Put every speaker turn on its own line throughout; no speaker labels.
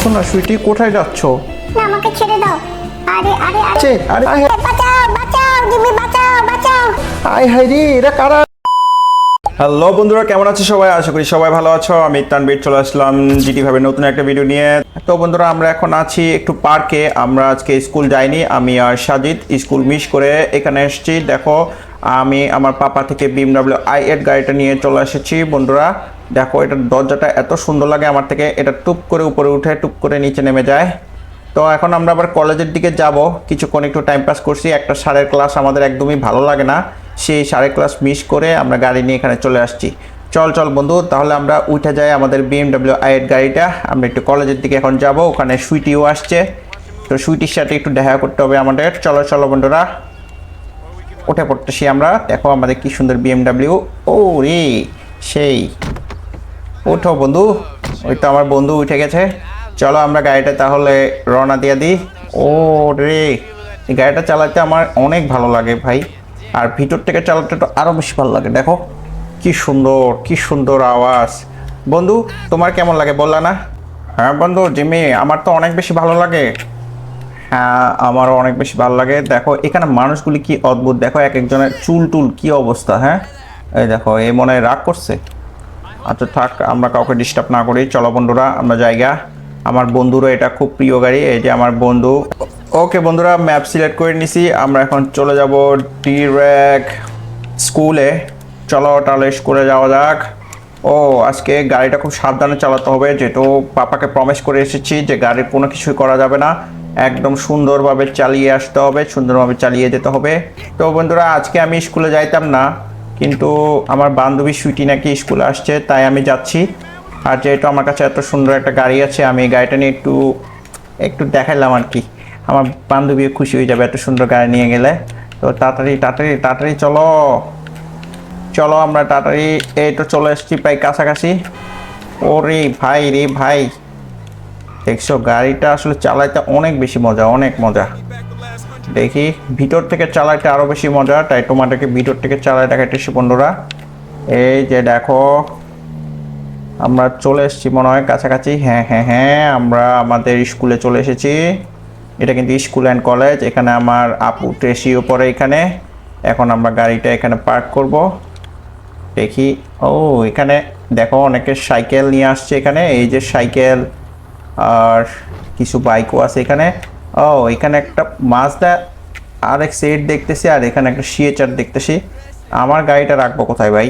শোনা সুইটি কোথায় যাচ্ছ?
না আমাকে ছেড়ে দাও। আরে আরে আরে।
চে আরে
বাঁচাও বাঁচাও জিমি বাঁচাও বাঁচাও।
আয় হায় রে এরা কারা? হ্যালো বন্ধুরা কেমন আছো সবাই? আশা করি সবাই ভালো আছো। আমি তানবীর চলে আসলাম জিটি ভাবে নতুন একটা ভিডিও নিয়ে। তো বন্ধুরা আমরা এখন আছি একটু পার্কে আমরা আজকে স্কুল যাইনি আমি আর সাজিদ স্কুল মিস করে এখানে এসেছি। দেখো আমি আমার পাপা থেকে বিএমডাব্লিউ আই এইট গাড়িটা নিয়ে চলে এসেছি বন্ধুরা। দেখো এটার দরজাটা এত সুন্দর লাগে আমার থেকে। এটা টুপ করে উপরে উঠে, টুপ করে নিচে নেমে যায়। তো এখন আমরা আবার কলেজের দিকে যাব। কিছুক্ষণ একটু টাইম পাস করছি। একটা সারের ক্লাস আমাদের একদমই ভালো লাগে না। সেই সারের ক্লাস মিস করে আমরা গাড়ি নিয়ে এখানে চলে আসছি। চল চল বন্ধু, তাহলে আমরা উঠে যাই আমাদের বিএমডাব্লিউ আইয়ের গাড়িটা। আমরা একটু কলেজের দিকে এখন যাব। ওখানে সুইটিও আসছে। তো সুইটির সাথে একটু দেখা করতে হবে আমাদের। চলো চলো বন্ধুরা। উঠে পড়তেছি আমরা। দেখো আমাদের কি সুন্দর বিএমডাব্লিউ ও রে, সেই। ওঠো বন্ধু, ওই তো আমার বন্ধু উঠে গেছে। চলো আমরা গাড়িটা তাহলে রওনা দিয়ে দিই। ও রে, এই গাড়িটা চালাতে আমার অনেক ভালো লাগে ভাই। আর ভিতর থেকে চালাতে তো আরও বেশি ভালো লাগে, দেখো। কি সুন্দর কি সুন্দর আওয়াজ। বন্ধু, তোমার কেমন লাগে বললা না? হ্যাঁ বন্ধু জিমি আমার তো অনেক বেশি ভালো লাগে। হ্যাঁ আমারও অনেক বেশি ভালো লাগে। দেখো, এখানে মানুষগুলি কি অদ্ভুত। দেখো, এক একজনের চুল টুল কি অবস্থা হ্যাঁ? এই দেখো, এই মনে রাগ করছে। আচ্ছা থাক, আমরা কাউকে ডিস্টার্ব না করি। চলো বন্ধুরা, আমরা জায়গা। আমার বন্ধুরও এটা খুব প্রিয় গাড়ি, এই যে আমার বন্ধু। ওকে বন্ধুরা ম্যাপ সিলেক্ট করে নিছি। আমরা এখন চলে যাব ডিরেক্ট স্কুলে। চলো তাহলে স্কুলে যাওয়া যাক। ও, আজকে গাড়িটা খুব সাবধানে চালাতে হবে, যেহেতু পাপাকে প্রমিস করে এসেছি যে গাড়ির কোনো কিছুই করা যাবে না। একদম সুন্দরভাবে চালিয়ে আসতে হবে, সুন্দরভাবে চালিয়ে যেতে হবে। তো বন্ধুরা, আজকে আমি স্কুলে যাইতাম না। কিন্তু আমার বান্ধবী সুইটি নাকি স্কুলে আসছে, তাই আমি যাচ্ছি। আর যেহেতু আমার কাছে এত সুন্দর একটা গাড়ি আছে, আমি গাড়িটা নিয়ে একটু একটু দেখাইলাম আর কি। আমার বান্ধবী খুশি হয়ে যাবে এত সুন্দর গাড়ি নিয়ে গেলে। তো তাড়াতাড়ি তাড়াতাড়ি তাড়াতাড়ি চলো। চলো আমরা তাড়াতাড়ি, এই তো চলে এসেছি প্রায় কাছাকাছি। ওরে ভাই, রে ভাই। দেখছ, গাড়িটা আসলে চালাইতে অনেক বেশি মজা, অনেক মজা। দেখি। ভিতর থেকে চালাইতে আরও বেশি মজা, তাই তোমাদেরকে ভিতর থেকে চালাই দেখাইতেছি বন্ধুরা। এই যে দেখো, আমরা চলে এসেছি মনে হয় কাছাকাছি। হ্যাঁ হ্যাঁ হ্যাঁ আমরা আমাদের স্কুলে চলে এসেছি। এটা কিন্তু স্কুল অ্যান্ড কলেজ, এখানে আমার আপু ট্রেসিও পরে এখানে। এখন আমরা গাড়িটা এখানে পার্ক করব। দেখি, ও, এখানে দেখো অনেকে সাইকেল নিয়ে আসছে এখানে। এই যে সাইকেল আর কিছু বাইকও আছে এখানে। ও, এখানে একটা মাজদা আর এক সেট দেখতেছি আর এখানে একটা সিএচআর দেখতেছি। আমার গাড়িটা রাখব কোথায় ভাই?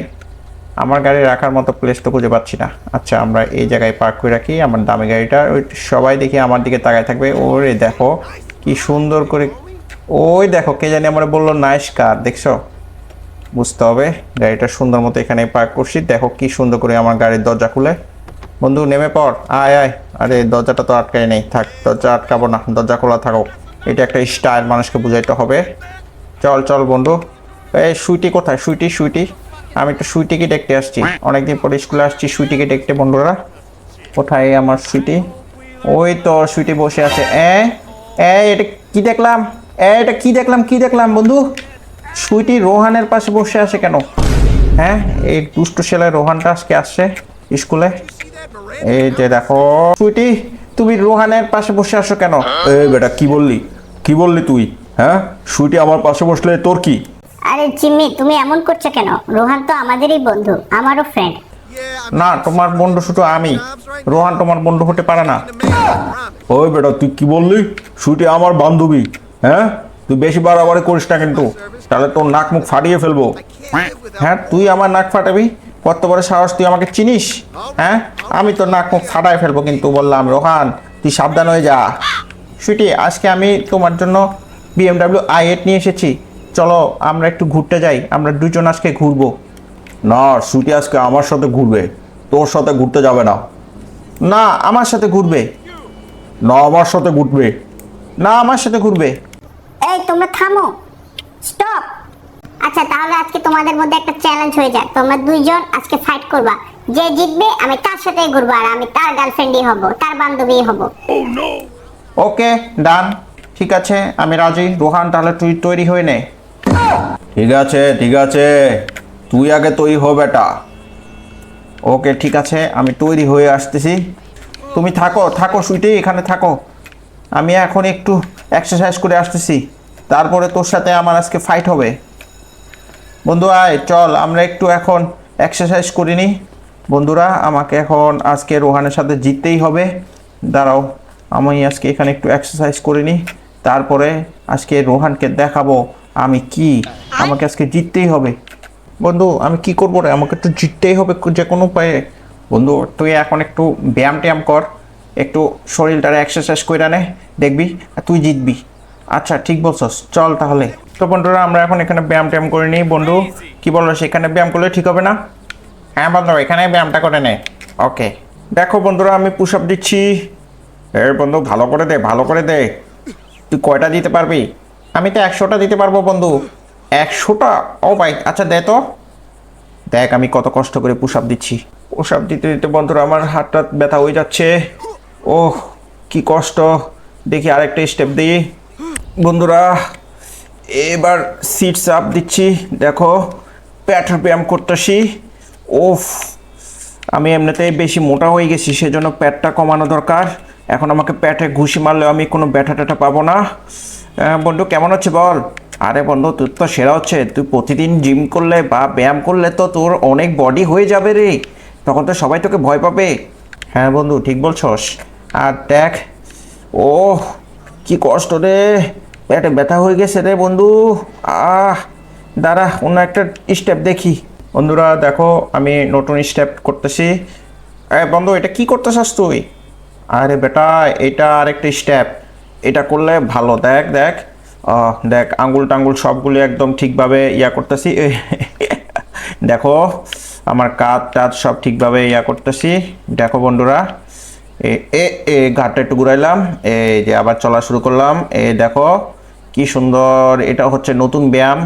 আমার গাড়ি রাখার মতো প্লেস তো খুঁজে পাচ্ছি না। আচ্ছা আমরা এই জায়গায় পার্ক করে রাখি। আমার দামি গাড়িটা, ওই সবাই দেখি আমার দিকে তাকায় থাকবে। ওরে দেখো, কি সুন্দর করে, ওই দেখো, কে জানি আমার বলল নাইস কার দেখছ? বুঝতে হবে, গাড়িটা সুন্দর মতো এখানে পার্ক করছি। দেখো, কি সুন্দর করে আমার গাড়ির দরজা খুলে। বন্ধু, নেমে পড়। আয় আয়। আরে, দরজাটা তো আটকাই নেই। থাক, দরজা আটকাবো না। দরজা খোলা থাকো এটা একটা স্টাইল মানুষকে বুঝাইতে হবে। চল চল বন্ধু। এই সুইটি কোথায়? সুইটি সুইটি। আমি তো সুইটিকে দেখতে আসছি। অনেকদিন পরে স্কুলে আসছি, সুইটিকে দেখতে বন্ধুরা। কোথায় আমার সুইটি? ওই তো, সুইটি বসে আছে। এ এ, এটা কি দেখলাম? এ, এটা কি দেখলাম? কি দেখলাম বন্ধু? সুইটি রোহানের পাশে বসে আছে কেন? হ্যাঁ এই দুষ্ট ছেলে রোহানটা আজকে আসছে স্কুলে। এই যে দেখো সুইটি তুমি রোহানের পাশে বসে আসো কেন?
এই বেটা কি বললি? কি বললি তুই? হ্যাঁ? সুইটি আমার পাশে বসলে তোর কি?
আরে জিম্মি তুমি এমন করছ কেন? রোহান তো আমাদেরই বন্ধু আমারও ফ্রেন্ড
না তোমার বন্ধু শুধু আমি। রোহান তোমার বন্ধু হতে পারে না।
ওই বেটা তুই কি বললি? সুইটি আমার বান্ধবী হ্যাঁ? তুই বেশি বাড়াবাড়ি করিস না কিন্তু। তাহলে তোর নাক মুখ ফাটিয়ে ফেলব।
হ্যাঁ তুই আমার নাক ফাটাবি? কত বড় সাহস তুই আমাকে চিনিস? হ্যাঁ? আমি তোর নাক মুখ ফাটাই ফেলব কিন্তু বললাম রোহান তুই সাবধান হয়ে যা। সুইটি আজকে আমি তোমার জন্য বিএমডাব্লিউ আই এইট নিয়ে এসেছি। চলো আমরা একটু ঘুরতে যাই আমরা দুজন আজকে ঘুরবো।
না সুইটি আজকে আমার সাথে ঘুরবে। তোর সাথে ঘুরতে যাবে না।
না আমার সাথে ঘুরবে।
না আমার সাথে ঘুরবে।
না আমার সাথে ঘুরবে।
এই তোমরা থামো। স্টপ। আচ্ছা তাহলে আজকে তোমাদের মধ্যে একটা চ্যালেঞ্জ হয়ে যাক। তোমরা দুইজন আজকে ফাইট করবা। যে জিতবে আমি তার সাথেই ঘুরবো আর আমি তার গার্লফ্রেন্ডই হব তার বান্ধবী হব।
ওকে ডান ঠিক আছে আমি রাজি। রোহান তাহলে তুই তৈরি হয়ে নে।
ঠিক আছে ঠিক আছে। তুই আগে তৈরি হ বেটা।
ওকে ঠিক আছে আমি তৈরি হয়ে আসতেছি। তুমি থাকো থাকো সুইটি এখানে থাকো। আমি এখন একটু এক্সারসাইজ করে আসতেছি। তারপরে তোর সাথে আমার আজকে ফাইট হবে। বন্ধু, আয়, চল, আমরা একটু এখন এক্সারসাইজ করিনি। বন্ধুরা, আমাকে এখন আজকে রোহানের সাথে জিততেই হবে। দাঁড়াও, আমি আজকে এখানে একটু এক্সারসাইজ করিনি। তারপরে আজকে রোহানকে দেখাবো আমি কি। আমাকে আজকে জিততেই হবে। বন্ধু, আমি কি করব রে? আমাকে তো জিততেই হবে যে কোনো উপায়ে। বন্ধু, তুই এখন একটু ব্যায়াম ট্যায়াম কর। একটু শরীরটারে এক্সারসাইজ করে নে। দেখবি তুই জিতবি। আচ্ছা ঠিক বলছস। চল তাহলে। তো বন্ধুরা, আমরা এখন এখানে ব্যায়াম ট্যায়াম করে নিই। বন্ধু, কি বলো সেখানে ব্যায়াম করলে ঠিক হবে না? হ্যাঁ বন্ধু এখানে ব্যায়ামটা করে নে। ওকে। দেখো বন্ধুরা, আমি পুশ আপ দিচ্ছি। এ বন্ধু, ভালো করে দে, ভালো করে দে। তুই কয়টা দিতে পারবি? আমি তো একশোটা দিতে পারব, বন্ধু। একশোটা? ও ভাই আচ্ছা দে তো। দেখ, আমি কত কষ্ট করে পুশ আপ দিচ্ছি। পুশ আপ দিতে দিতে বন্ধুরা, আমার হাতটা ব্যথা হয়ে যাচ্ছে। ওহ, কি কষ্ট। দেখি আরেকটা স্টেপ দিই। বন্ধুরা, এবার সিটস আপ দিচ্ছি। দেখো প্যাটের ব্যায়াম করতেছি। ওফ আমি এমনিতেই বেশি মোটা হয়ে গেছি, সেজন্য প্যাটটা কমানো দরকার। এখন আমাকে প্যাটে ঘুষি মারলেও আমি কোনো ব্যথা ট্যাথা পাবো না। বন্ধু, কেমন হচ্ছে বল? আরে বন্ধু, তোর তো সেরা হচ্ছে। তুই প্রতিদিন জিম করলে বা ব্যায়াম করলে তো তোর অনেক বডি হয়ে যাবে রে। তখন তো সবাই তোকে ভয় পাবে। হ্যাঁ বন্ধু, ঠিক বলছস। আর দেখ ও কি কষ্ট রে। পেটে ব্যথা হয়ে গেছে রে বন্ধু। আহ, দাঁড়া, অন্য একটা স্টেপ দেখি। বন্ধুরা, দেখো, আমি নতুন স্টেপ করতেছি। বন্ধু, এটা কি করতেছাস তুই? আরে বেটা, এটা আরেকটা স্টেপ এটা করলে ভালো। দেখ দেখ। দেখ, আঙ্গুল টাঙ্গুল সবগুলি একদম ঠিকভাবে ইয়া করতেছি। দেখো, আমার কাজ টাজ সব ঠিকভাবে ইয়া করতেছি। দেখো বন্ধুরা, এ এ এ, ঘাটটা একটু ঘুরাইলাম। এই যে আবার চলা শুরু করলাম। এ, দেখো কি সুন্দর, এটা হচ্ছে নতুন ব্যায়াম।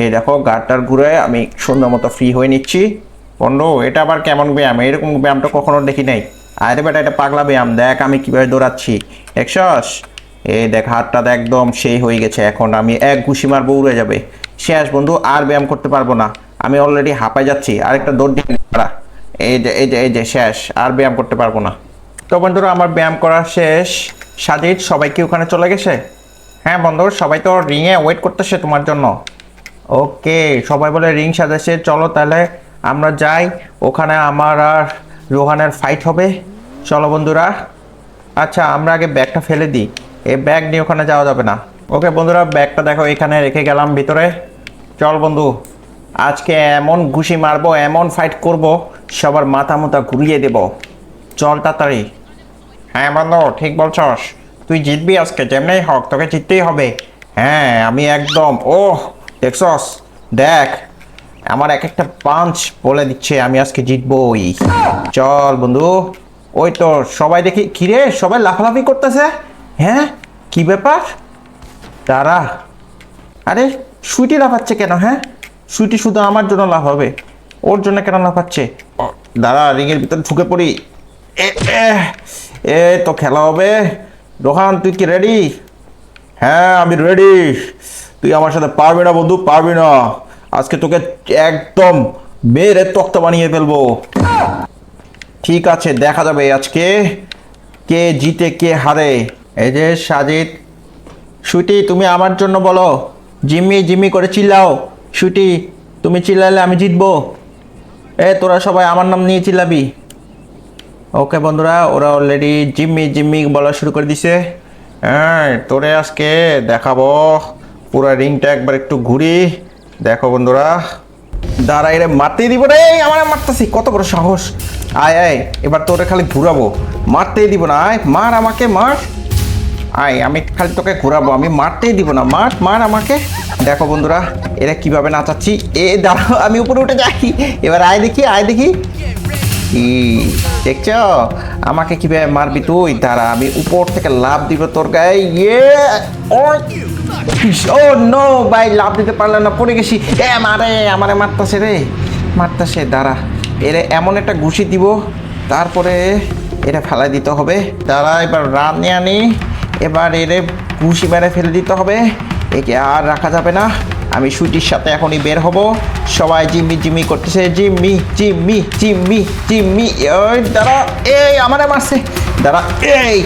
এই দেখো গাড়টার ঘুরে আমি সুন্দর মতো ফ্রি হয়ে নিচ্ছি। বন্ধু, এটা আবার কেমন ব্যায়াম? এরকম ব্যায়ামটা কখনো দেখি নাই। আরে বেটা, এটা পাগলা ব্যায়াম। দেখ আমি কীভাবে দৌড়াচ্ছি। দেখছস? এই দেখ, হাতটা একদম সেই হয়ে গেছে। এখন আমি এক ঘুষি মারবো, উড়ে যাবে। শেষ, বন্ধু, আর ব্যায়াম করতে পারব না। আমি অলরেডি হাঁপাই যাচ্ছি। আরেকটা দৌড় দিয়ে। এই যে এই যে এই যে, শেষ, আর ব্যায়াম করতে পারব না। তো বন্ধুরা, আমার ব্যায়াম করা শেষ। সাজিদ, সবাই কি ওখানে চলে গেছে? হ্যাঁ বন্ধু, সবাই তো রিংয়ে ওয়েট করতেছে তোমার জন্য। ওকে, সবাই বলে রিং সাজাচ্ছে, চলো তাহলে আমরা যাই। ওখানে আমার আর রোহানের ফাইট হবে। চলো বন্ধুরা। আচ্ছা আমরা আগে ব্যাগটা ফেলে দিই। এই ব্যাগ নিয়ে ওখানে যাওয়া যাবে না। ওকে বন্ধুরা, ব্যাগটা দেখো, এখানে রেখে গেলাম ভিতরে। চল বন্ধু, আজকে এমন ঘুষি মারবো, এমন ফাইট করব, সবার মাথা মুথা ঘুরিয়ে দেব। চল তাড়াতাড়ি। হ্যাঁ বন্ধু, ঠিক বলছস। তুই জিতবি আজকে, যেমনি হোক, তোকে জিততেই হবে। হ্যাঁ আমি একদম ও দেখছস দেখ, আমার এক একটা পাঞ্চ বলে দিচ্ছে, আমি আজকে জিতবই। চল বন্ধু, ওই তো সবাই দেখি, কিরে, সবাই লাফালাফি করতেছে? হ্যাঁ কি ব্যাপার? তারা আরে, সুইটি লাফাচ্ছে কেন হ্যাঁ? সুইটি শুধু আমার জন্য লাভ হবে, ওর জন্য কেন লাফাচ্ছে? দাঁড়া, রিংয়ের ভিতরে ঢুকে পড়ি। এ, তো খেলা হবে। রোহান, তুই কি রেডি হ্যাঁ আমি রেডি তুই আমার সাথে পারবি না বন্ধু, পারবি না। আজকে তোকে একদম বেড়ে তক্তা বানিয়ে ফেলব। ঠিক আছে, দেখা যাবে আজকে। কে জিতে, কে হারে? এই যে সাজিদ। সুইটি তুমি আমার জন্য বলো। জিম্মি জিম্মি করে চিল্লাও। সুইটি তুমি চিল্লালে আমি জিতবো। এ, তোরা সবাই আমার নাম নিয়ে চিল্লাবি। ওকে বন্ধুরা, ওরা অলরেডি জিম্মি জিম্মি বলা শুরু করে দিছে। হ্যাঁ তোরে আজকে দেখাবো পুরো রিংটা একবার একটু ঘুরি। দেখো বন্ধুরা। দাঁড়াই রে মারতেই দিব রে আমার মারতেছি, কত বড় সাহস। আয় আয়, এবার তোরে খালি ঘুরাবো। মারতেই দিব না, আয়, মার আমাকে, মার। আয়, আমি খালি তোকে ঘোরাবো, আমি মারতেই দিব না। মার মার আমাকে। দেখো বন্ধুরা, এরা কীভাবে নাচাচ্ছি। এ, দাঁড়াও, আমি উপরে উঠে যাই এবার আয় দেখি আয় দেখি। কি দেখছ? আমাকে কীভাবে মারবি তুই? দাঁড়া, আমি উপর থেকে লাভ দিব তোর গায়ে। ইয়ে ও নো ভাই লাভ দিতে পারলাম না, পড়ে গেছি। এ, মারে, আমারে মারতাছে রে। মারতাছে, দাঁড়া। এরে, এমন একটা ঘুষি দিব, তারপরে এটা ফেলাই দিতে হবে। দাঁড়া, এবার রান নিয়ে আনি। এবার এরে ঘুষি মেরে ফেলে দিতে হবে। একে আর রাখা যাবে না। আমি সুইটির সাথে এখনই বের হব। সবাই জিম্মি জিম্মি করতেছে। জিম্মি জিম্মি জিম্মি জিম্মি। ওই দাঁড়া, এই, আমারে মারছে। দাঁড়া, এই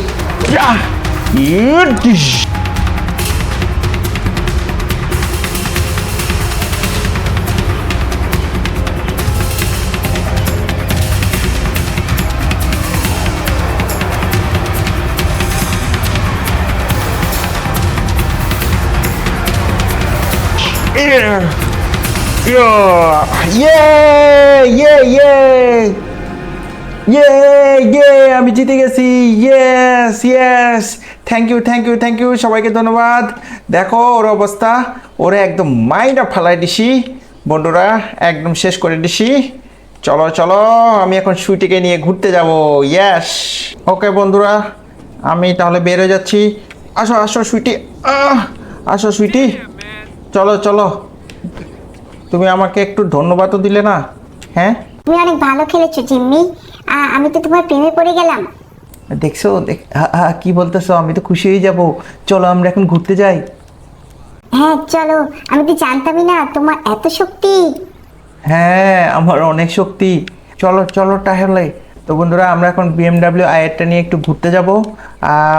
আমি জিতে গেছি। Yes yes thank you thank you thank you সবাইকে ধন্যবাদ। দেখো ওর অবস্থা। ওরে একদম মাইন্ডটা ফালাই দিছি। বন্ধুরা একদম শেষ করে দিছি। চলো চলো আমি এখন সুইটিকে নিয়ে ঘুরতে যাব। ইয়েস ওকে বন্ধুরা আমি তাহলে বের যাচ্ছি। আসো আসো সুইটি। আহ, আসো সুইটি। চলো চলো। তুমি আমাকে একটু ধন্যবাদও দিলে না হ্যাঁ?
তুমি অনেক ভালো খেলেছো জিম্মি। আমি তো তোমার প্রেমে পড়ে গেলাম।
দেখছ কি বলতেছো? আমি তো খুশি হয়ে যাব। চলো আমরা এখন ঘুরতে যাই।
হ্যাঁ চলো। আমি তো জানতামই না তোমার এত শক্তি।
হ্যাঁ আমার অনেক শক্তি। চলো চলো তাহলে তো বন্ধুরা, আমরা এখন বিএমডাব্লিউ আইয়ারটা নিয়ে একটু ঘুরতে যাব।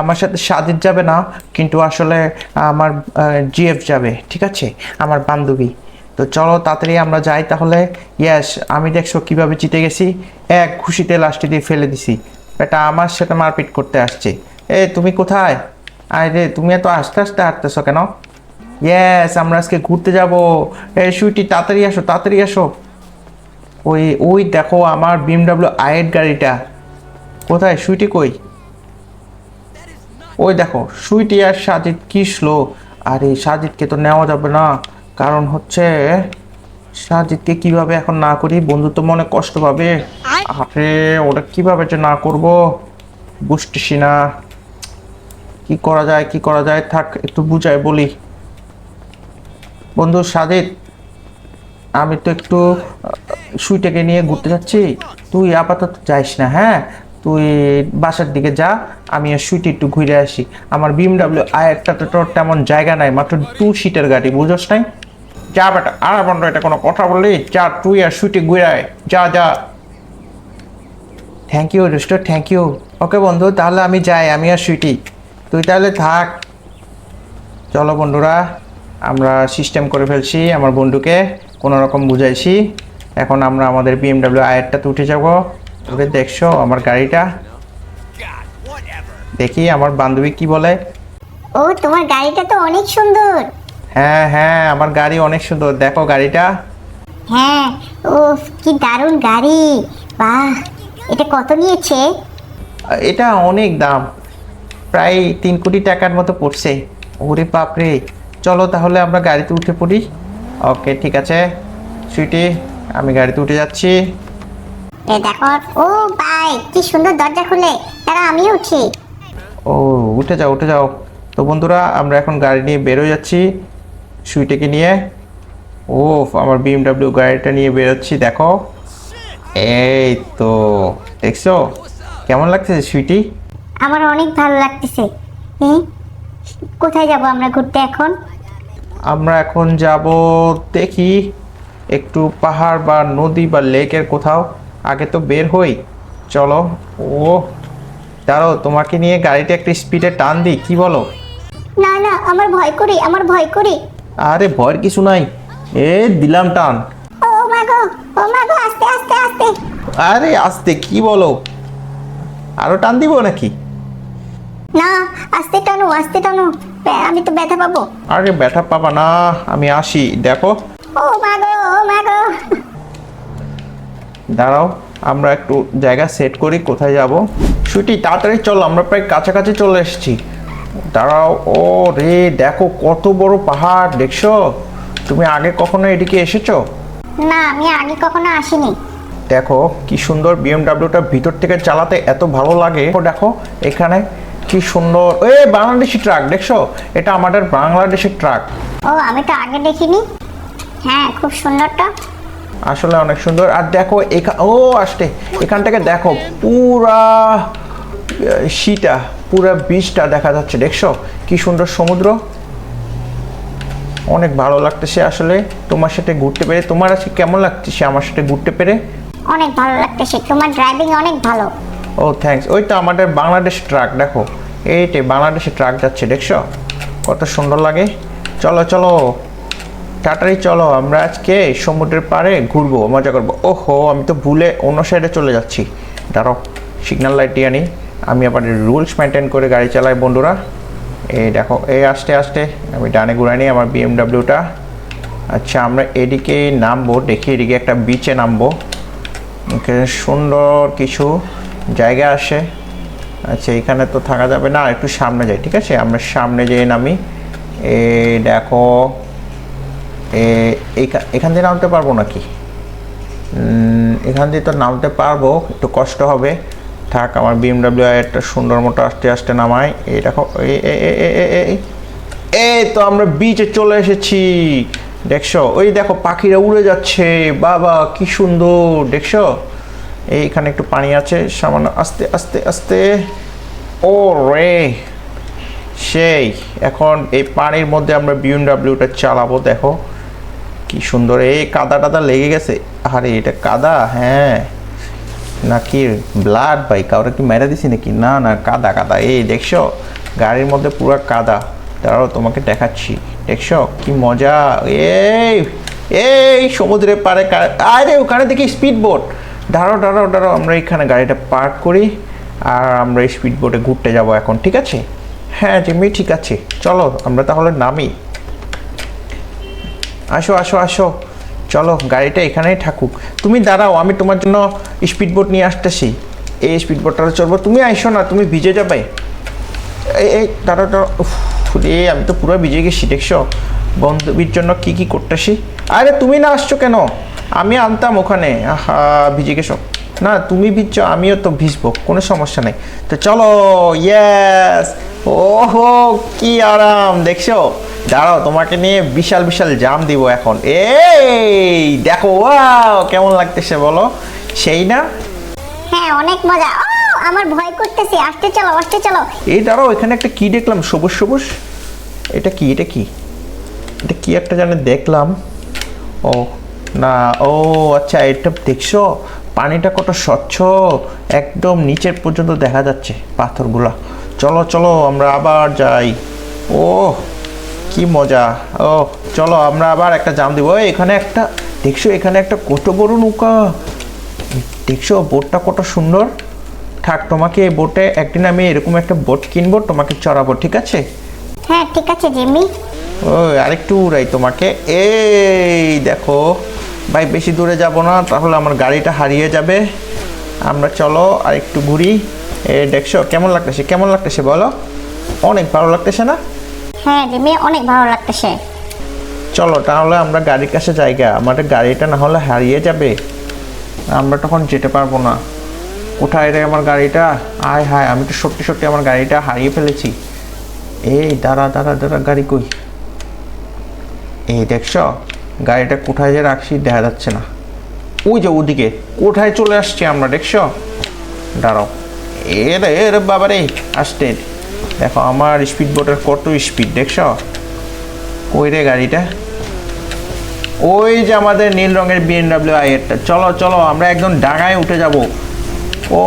আমার সাথে সাজিদ যাবে না, কিন্তু আসলে আমার জিএফ যাবে, ঠিক আছে? আমার বান্ধবী। তো চলো তাড়াতাড়ি আমরা যাই তাহলে। ইয়াস আমি দেখছ কীভাবে জিতে গেছি। এক খুশিতে লাস্টে দিয়ে ফেলে দিছি। এটা আমার সাথে মারপিট করতে আসছে। এ, তুমি কোথায়? আরে, তুমি এত আস্তে আস্তে হাঁটতেছো কেন? ইয়েস আমরা আজকে ঘুরতে যাব। এ, সুইটি, তাড়াতাড়ি আসো তাড়াতাড়ি আসো। ওই ওই দেখো আমার বিএমডাব্লিউ আইয়ের গাড়িটা। কোথায়? সুইটি কই? ওই দেখো সুইটি আর সাজিদ কি স্লো আর এই সাজিদকে তো নেওয়া যাবে না। কারণ হচ্ছে সাজিদকে কীভাবে এখন না করি? বন্ধু তো মনে কষ্ট পাবে। আরে ওটা কীভাবে যে না করব? বুঝতেছি না। কি করা যায় কি করা যায়? থাক একটু বুঝাই বলি। বন্ধু সাজিদ আমি তো একটু সুইটাকে নিয়ে ঘুরতে যাচ্ছি। তুই আপাতত যাইস না হ্যাঁ? তুই বাসার দিকে যা আমি সুইটি একটু ঘুরে আসি। আমার বিএমডাব্লিউ আয়েরটা তো তোর তেমন জায়গা নাই, মাত্র টু সিটের গাড়ি, বুঝোস নাই? যা বেটা, আর বন্ধু, এটা কোনো কথা বললি? যা, তুই আর সুইটি ঘুরে আয়। যা যা। Thank you rooster thank you okay বন্ধু, তাহলে আমি যাই, আমি আর সুইটি। তুই তাহলে থাক। চলো বন্ধুরা, আমরা সিস্টেম করে ফেলছি আমার বন্ধুকে। কোনো রকম বুঝাইছি। এখন আমরা আমাদের বিএমডাব্লিউ আয়ারটাতে উঠে যাব। ওকে দেখছ আমার গাড়িটা? দেখি আমার বান্ধবী কি বলে।
ও তোমার গাড়িটা তো অনেক সুন্দর।
হ্যাঁ হ্যাঁ আমার গাড়ি অনেক সুন্দর। দেখো গাড়িটা।
হ্যাঁ। ও কি দারুণ গাড়ি। বাহ এটা কত নিয়েছে?
এটা অনেক দাম। প্রায় তিন কোটি টাকার মতো পড়ছে। ওরে বাপরে। চলো তাহলে আমরা গাড়িতে উঠে পড়ি। ওকে ঠিক আছে। সুইটি আমি গাড়িতে উঠে যাচ্ছি।
এ দেখো ও ভাই কি সুন্দর দরজা খুলে। তারা আমিও উঠি
ও উঠে যাও উঠে যাও। তো বন্ধুরা আমরা এখন গাড়ি নিয়ে বেরো যাচ্ছি সুইটিকে নিয়ে। ও আমার বিএমডাব্লিউ গাড়িটা নিয়ে বেরোচ্ছি দেখো। এই তো দেখছ? কেমন লাগতেছে সুইটি?
আমার অনেক ভালো লাগতেছে। কোথায় যাব আমরা ঘুরতে এখন?
আমরা এখন যাব দেখি একটু পাহাড় বা নদী বা লেকের কোথাও। আগে তো বের হই। চলো। ও দাঁড়াও তোমাকে নিয়ে গাড়িটা একটু স্পিডে টান দিই। কি বলো?
না না আমার ভয় করি আমার ভয় করি।
আরে ভয়ের কিছু নাই। এ দিলাম টান।
ও মা গো ও মা গো আস্তে আস্তে আস্তে।
আরে আস্তে কি বলো? আরও টান দিব নাকি?
না আস্তে টানো আস্তে টানো। আমি তো ব্যথা পাবো।
আরে ব্যথা পাবা না আমি আসি দেখো।
ও মা গো ও মা গো।
দাঁড়াও আমরা একটু জায়গা সেট করি কোথায় যাব? ছুটি তাড়াতাড়ি চলো আমরা প্রায় কাছাকাছি চলে এসেছি। দাঁড়াও ও রে দেখো কত বড় পাহাড় দেখছ? তুমি আগে কখনো এদিকে এসেছ?
না আমি আগে কখনো আসিনি।
দেখো কি সুন্দর বিএমডাব্লিউটা ভিতর থেকে চালাতে এত ভালো লাগে। দেখো এখানে কি সুন্দর। এ বাংলাদেশি ট্রাক দেখছ? এটা আমাদের বাংলাদেশের ট্রাক।
ও আমি তো আগে দেখিনি। হ্যাঁ খুব সুন্দর সুন্দরটা
আসলে অনেক সুন্দর। আর দেখো এখান ও আসতে এখান থেকে দেখো পুরা শীটা পুরা বীজটা দেখা যাচ্ছে দেখছ? কি সুন্দর সমুদ্র। অনেক ভালো লাগতেছে আসলে। তোমার সাথে ঘুরতে পেরে তোমার আজকে কেমন লাগতেছে আমার সাথে ঘুরতে পেরে?
অনেক ভালো লাগতেছে। তোমার ড্রাইভিং অনেক ভালো।
ও থ্যাঙ্কস ওই তো আমাদের বাংলাদেশ ট্রাক দেখো। এইটে বাংলাদেশে ট্রাক যাচ্ছে, দেখছ? কত সুন্দর লাগে। চলো চলো। টাটারি চলো, আমরা আজকে সমুদ্রের পাড়ে ঘুরবো, মজা করব। ওহো, আমি তো ভুলে অন্য সাইডে চলে যাচ্ছি। দাঁড়াও সিগন্যাল লাইট দিয়ে আনি। আমি আবার রুলস মেনটেন করে গাড়ি চালাই, বন্ধুরা। এই দেখো, এই আস্তে আস্তে। আমি ডানে ঘুরাই নিই আমার বিএমডাব্লিউটা আচ্ছা আমরা এদিকে নামবো, দেখি এদিকে একটা বিচে নামবো। সুন্দর কিছু জায়গা আসে। আচ্ছা এখানে তো থাকা যাবে না একটু সামনে যাই, ঠিক আছে? আমরা সামনে যেয়ে নামি। এ, দেখো, এ- এখান দিয়ে নামতে পারব নাকি? এখান দিয়ে তো নামতে পারব, একটু কষ্ট হবে। থাক, আমার বিএমডাব্লিউ একটা সুন্দর মতো আস্তে আস্তে নামাই। এই দেখো এই তো আমরা বিচে চলে এসেছি। দেখছ? ওই দেখো, পাখিরা উড়ে যাচ্ছে। বাবা, কি সুন্দর, দেখছ? এইখানে একটু পানি আছে, সামান্য আস্তে আস্তে আস্তে। ও রে সেই, এখন এই পানির মধ্যে আমরা বিএমডাব্লিউটা চালাবো, দেখো। কি সুন্দর, এই কাদা টাদা লেগে গেছে। আরে, এটা কাদা? হ্যাঁ। নাকি ব্লাড ভাই, কাউরে কি মেরে দিছি নাকি? না না, কাদা কাদা। এই, দেখছ? গাড়ির মধ্যে পুরো কাদা। দাঁড়াও, তোমাকে দেখাচ্ছি। দেখছ? কি মজা। এই এই, সমুদ্রের কা- আরে, ওখানে দেখি স্পিড বোট দাঁড়াও দাঁড়াও দাঁড়াও, আমরা এখানে গাড়িটা পার্ক করি আর আমরা স্পিড বোটে ঘুরতে যাব এখন, ঠিক আছে? হ্যাঁ জিম্মি, ঠিক আছে। চলো, আমরা তাহলে নামি। আসো আসো আসো। চলো, গাড়িটা এখানেই থাকুক। তুমি দাঁড়াও, আমি তোমার জন্য স্পিড বোট নিয়ে আসতেছি। এই স্পিড বোটটা চলবো তুমি আইসো না, তুমি ভিজে যাবে। এই এই, দাঁড়াও দাঁড়াও। রে আমি তো পুরো ভিজে গেছি, দেখছ? বন্ধুবির জন্য কি কি করতেছি? আরে, তুমি না আসছো কেন? আমি আনতাম ওখানে। আহা ভিজে গেছো না তুমি ভিজছো আমিও তো ভিজবো কোনো সমস্যা নেই। তো চলো ইয়েস ওহো কি আরাম দেখছ? দাঁড়াও তোমাকে নিয়ে বিশাল বিশাল জাম দিব এখন। এই দেখো ওয়াও কেমন লাগতেছে বলো? সেই না?
হ্যাঁ অনেক মজা। ও আমার ভয় করতেছে। আসতে চলো আসতে চলো।
এই দাঁড়াও এখানে একটা কি দেখলাম? সবুজ সবুজ? এটা কি? এটা কি? এটা কি একটা জানে দেখলাম? ও না ও আচ্ছা এটা দেখছ? পানিটা কত স্বচ্ছ। একদম নিচের পর্যন্ত দেখা যাচ্ছে পাথরগুলা। চলো চলো আমরা আবার যাই। ও কি মজা। ও চলো আমরা আবার একটা জাম দিব। এখানে একটা দেখছ এখানে একটা কত বড় নৌকা। দেখছ বোটটা কত সুন্দর। থাক তোমাকে এই বোটে একদিন আমি এরকম একটা বোট কিনবো তোমাকে চড়াবো ঠিক আছে?
হ্যাঁ ঠিক আছে জিম্মি
ওই আরেকটু উড়াই তোমাকে। এই দেখো। ভাই বেশি দূরে যাব না তাহলে আমার গাড়িটা হারিয়ে যাবে। আমরা চলো আর একটু ঘুরি। এ দেখছ কেমন লাগতেছে? কেমন লাগতেছে বলো? অনেক ভালো লাগতেছে না?
হ্যাঁ জিম্মি অনেক ভালো লাগতেছে।
চলো তাহলে আমরা গাড়ির কাছে জায়গা আমাদের গাড়িটা না হলে হারিয়ে যাবে। আমরা তখন যেতে পারব না। কোথায় রে আমার গাড়িটা? আয় হায় আমি তো সত্যি সত্যি আমার গাড়িটা হারিয়ে ফেলেছি। এই দাঁড়া দাঁড়া দাঁড়া গাড়ি কই? এই দেখছ? গাড়িটা কোথায় যে রাখছি দেখা যাচ্ছে না। ওই যে ওদিকে, কোথায় চলে আসছি আমরা, দেখছ? দাঁড়াও। এ রে এ রে বাবা রে আসতে। দেখো, আমার স্পিড বোটের কত স্পিড দেখছ? কই রে গাড়িটা? ওই যে আমাদের নীল রঙের বিএনডাব্লিউ আই এরটা। চলো চলো, আমরা একদম ডাঙায় উঠে যাব। ও।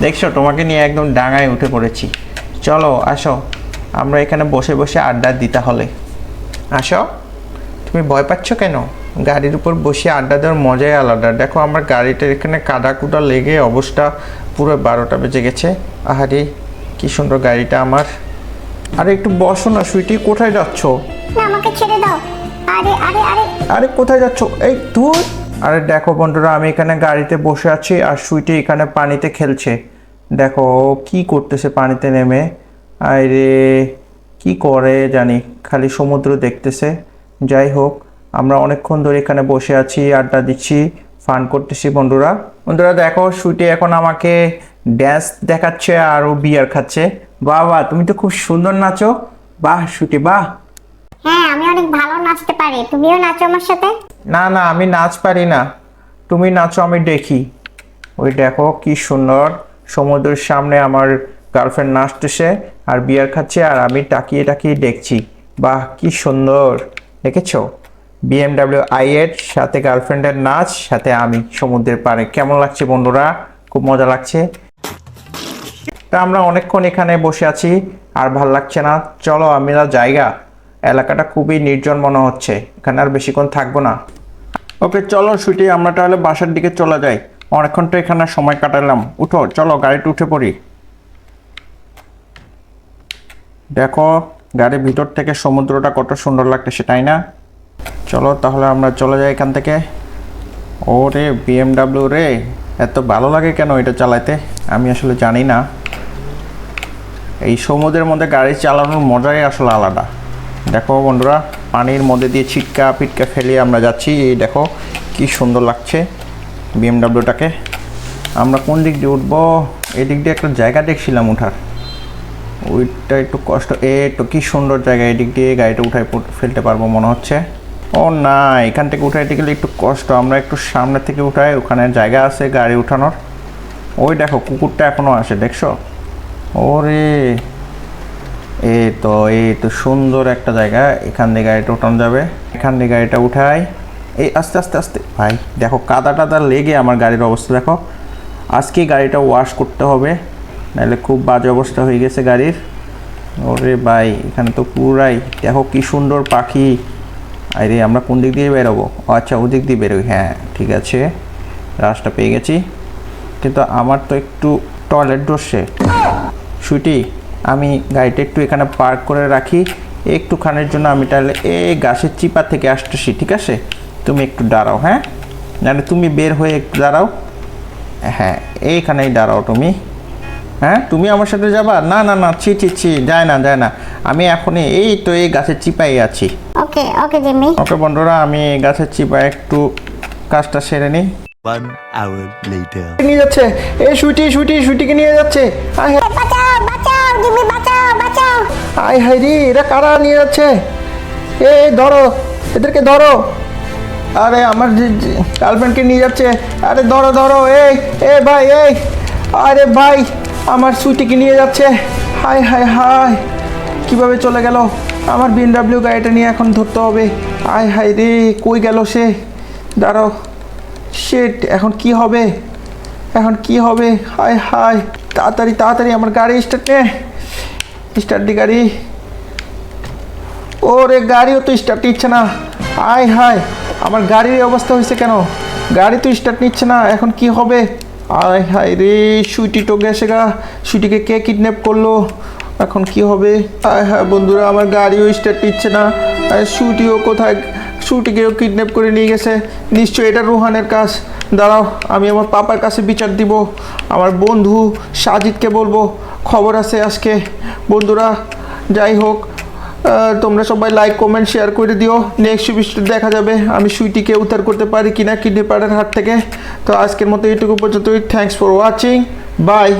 দেখছ, তোমাকে নিয়ে একদম ডাঙায় উঠে পড়েছি। চলো, আসো। আমরা এখানে বসে বসে আড্ডা দিতে হলে আসো। তুমি ভয় পাচ্ছ কেন? গাড়ির উপর বসে আড্ডা দেওয়ার মজাই আলাদা। দেখো আমার গাড়িটার এখানে কাদা কুদা লেগে অবস্থা পুরো বারোটা বেজে গেছে। আহারে কি সুন্দর গাড়িটা আমার। আরে একটু বসো না সুইটি। কোথায় যাচ্ছ?
আমাকে ছেড়ে দাও। আরে আরে আরে।
আরে কোথায় যাচ্ছ? এই তুই আরে দেখো বন্ধুরা আমি এখানে গাড়িতে বসে আছি আর সুইটি এখানে পানিতে খেলছে। দেখো কি করতেছে পানিতে নেমে। আরে কি করে জানি খালি সমুদ্র দেখতেছে। যাই হোক আমরা অনেকক্ষণ ধরে এখানে বসে আছি আড্ডা দিচ্ছি ফান করতেছি বন্ধুরা। বন্ধুরা দেখো সুইটি এখন আমাকে ড্যান্স দেখাচ্ছে আর ও বিয়ার খাচ্ছে। বাহ বাহ তুমি তো খুব সুন্দর নাচো। বাহ সুইটি বাহ।
হ্যাঁ আমি অনেক ভালো নাচতে পারি। তুমিও নাচো আমার সাথে?
না না আমি নাচ পারি না। তুমি নাচো আমি দেখি। ওই দেখো কি সুন্দর। সমুদ্রের সামনে আমার গার্লফ্রেন্ড নাচতেছে আর বিয়ার খাচ্ছে আর আমি তাকিয়ে টাকিয়ে দেখছি, বাহ, কি সুন্দর। দেখেছ? বিএমডাব্লিউ আই এর সাথে গার্লফ্রেন্ডের নাচ, সাথে আমি সমুদ্রের পাড়ে। কেমন লাগছে বন্ধুরা? খুব মজা লাগছে। তা আমরা অনেকক্ষণ এখানে বসে আছি, আর ভালো লাগছে না। চলো আমরা জায়গা। এলাকাটা খুবই নির্জন মনে হচ্ছে। এখানে আর বেশিক্ষণ থাকব না। ওকে, চলো, সুইটি, আমরা তাহলে বাসার দিকে চলে যাই। অনেকক্ষণ তো এখানে সময় কাটালাম। উঠো, চলো, গাড়িতে উঠে পড়ি। দেখো, গাড়ির ভিতর থেকে সমুদ্রটা কত সুন্দর লাগতেছে, তাই না? চলো তাহলে আমরা চলে যাই এখান থেকে। ও রে বিএমডাব্লিউ রে, এত ভালো লাগে কেন এটা চালাইতে? আমি আসলে জানি না। এই সমুদ্রের মধ্যে গাড়ি চালানোর মজাই আসলে আলাদা। দেখো বন্ধুরা, পানির মধ্যে দিয়ে ছিটকা পিটকা ফেলিয়ে আমরা যাচ্ছি। এই দেখো, কি সুন্দর লাগছে বিএমডাব্লিউটাকে। আমরা কোন দিক দিয়ে উঠবো? এই দিক দিয়ে একটা জায়গা দেখছিলাম উঠার। ওইটা একটু কষ্ট। এ তো কি সুন্দর জায়গা এদিক দিয়ে গাড়িটা উঠাই ফেলতে পারব মনে হচ্ছে। ও না, এখান থেকে উঠাইতে গেলে একটু কষ্ট। আমরা একটু সামনে থেকে উঠাই, ওখানে জায়গা আছে গাড়ি উঠানোর। ওই দেখো, কুকুরটা এখনও আসে, দেখছ? ওরে! এ তো এ তো সুন্দর একটা জায়গা। এখান দিয়ে গাড়িটা উঠানো যাবে। এখান দিয়ে গাড়িটা উঠাই। এই আস্তে আস্তে আস্তে। ভাই, দেখো, কাদা টাদা লেগে আমার গাড়ির অবস্থা, দেখো। আজকে গাড়িটা ওয়াশ করতে হবে। নাহলে খুব বাজে অবস্থা হয়ে গেছে গাড়ির। ওরে ভাই, এখানে তো পুরাই, দেখো কি সুন্দর পাখি। আরে, আমরা কোন দিক দিয়ে বেরোবো? ও আচ্ছা ওদিক দিয়ে বেরোই হ্যাঁ ঠিক আছে। রাস্তা পেয়ে গেছি। কিন্তু আমার তো একটু টয়লেট বসছে সুইটি, আমি গাড়িটা একটু এখানে পার্ক করে রাখি। একটুখানের জন্য আমি তাহলে এই গাছের চিপা থেকে আসতেছি, ঠিক আছে? তুমি একটু দাঁড়াও হ্যাঁ? নাহলে তুমি বের হয়ে একটু দাঁড়াও। হ্যাঁ এইখানেই দাঁড়াও তুমি। হ্যাঁ তুমি আমার সাথে যাবা? না না না ছি ছি ছি যায় না যায় না। আমি এখনই এই তো এই গাছের চিপাই আছি।
ওকে ওকে জিম্মি
ওকে বন্ধুরা আমি এই গাছের চিপায় একটু কাজটা সেরে নিই।
One hour later.
নিয়ে যাচ্ছে? এই সুইটি সুইটি সুইটিকে নিয়ে যাচ্ছে। আয় হায়।
বাঁচাও বাঁচাও জিম্মি বাঁচাও বাঁচাও।
আয় হায় রে এরা কারা নিয়ে যাচ্ছে? এ ধরো এদেরকে ধরো। আরে আমার গার্লফ্রেন্ডকে নিয়ে যাচ্ছে। আরে ধরো ধরো এই এ ভাই এই। আরে ভাই আমার সুইটিকে নিয়ে যাচ্ছে। হায় হায় হায়। কীভাবে চলে গেল? আমার বিএনডাব্লিউ গাড়িটা নিয়ে এখন ধরতে হবে। আয়, হায় রে, কই গেল সে? দাঁড়াও। শেট এখন কি হবে? এখন কি হবে? হায় হায়। তাড়াতাড়ি তাড়াতাড়ি আমার গাড়ি স্টার্ট নে। স্টার্ট দি গাড়ি। ওরে, গাড়িও তো স্টার্ট নিচ্ছে না। আয়, হায়। আমার গাড়ির অবস্থা হয়েছে কেন? গাড়ি তো স্টার্ট নিচ্ছে না। এখন কি হবে? আয় হায় রে, সুইটি তো গেছে গা। সুইটিকে কে কিডন্যাপ করল? এখন কি হবে? আয় হায় বন্ধুরা, আমার গাড়িও স্টার্ট নিচ্ছে না। আর সুইটিও কোথায়? সুইটিকেও কিডন্যাপ করে নিয়ে গেছে। নিশ্চয়ই এটা রুহানের কাজ। দাঁড়াও, আমি আমার পাপার কাছে বিচার দিব। আমার বন্ধু সাজিদকে বলব। খবর আছে আজকে। বন্ধুরা, যাই হোক তোমরা সবাই লাইক কমেন্ট শেয়ার করে দিও। নেক্সট ভিডিওতে দেখা যাবে। আমি সুইটিকে উদ্ধার করতে পারি কিনা কিডনি পাড়ার হাত থেকে। তো আজকের মতো এইটুকু পর্যন্তই। Thanks for watching by